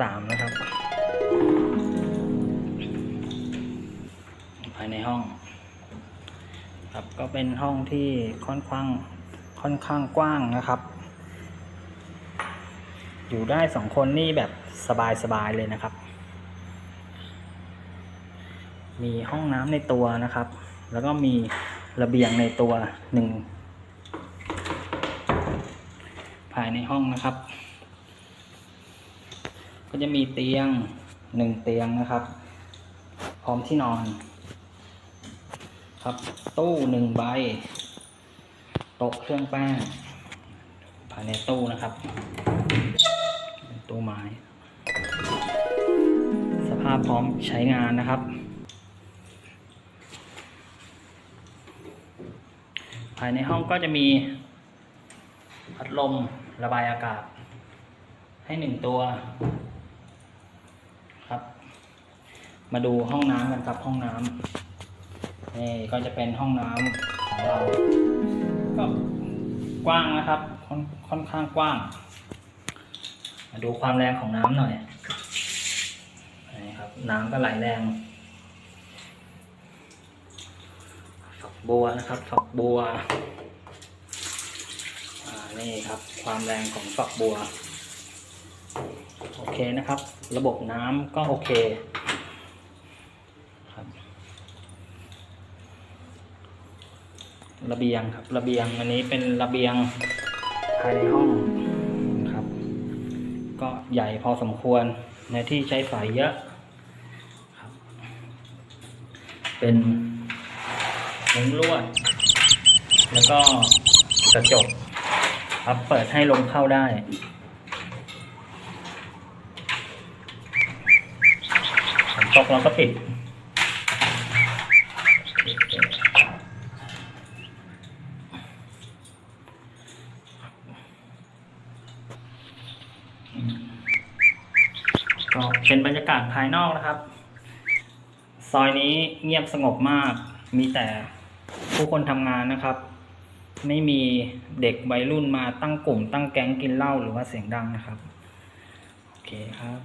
สามนะครับ ภายในห้อง ครับก็เป็นห้องที่ค่อนข้างค่อนข้างกว้างนะครับ อยู่ได้สองคนนี่แบบสบายๆเลยนะครับ มีห้องน้ำในตัวนะครับ แล้วก็มีระเบียงในตัวหนึ่งภายในห้องนะครับ ก็จะมีเตียงหนึ่งเตียงนะครับ พร้อมที่นอน ครับ ตู้หนึ่งใบโต๊ะเครื่องแป้งภายในตู้นะครับตู้ไม้ สภาพพร้อมใช้งานนะครับ ภายในห้องก็จะมีพัดลมระบายอากาศ ให้หนึ่งตัว ครับ มาดูห้องน้ำกันครับห้องน้ำนี่ก็จะเป็นห้องน้ำของเรา ก็กว้างนะครับค่อนค่อนข้างกว้าง มาดูความแรงของน้ำหน่อยนี่ครับ น้ำก็ไหลแรง ฝักบัวนะครับ ฝักบัวนี่ครับ ความแรงของฝักบัว โอเคนะครับ ระบบน้ำก็โอเค ครับ ระเบียงครับ ระเบียงอันนี้เป็นระเบียงภายในห้องครับ ก็ใหญ่พอสมควรในที่ใช้สายเยอะครับ เป็นมุ้งลวด แล้วก็กระจกครับเปิดให้ลมเข้าได้ฝนตกเราก็ปิด ก็เป็นบรรยากาศภายนอกนะครับ ซอยนี้เงียบสงบมาก มีแต่ผู้คนทำงานนะครับ ไม่มีเด็กวัยรุ่นมาตั้งกลุ่ม ตั้งแก๊งกินเหล้าหรือว่าเสียงดังนะครับ โอเคครับ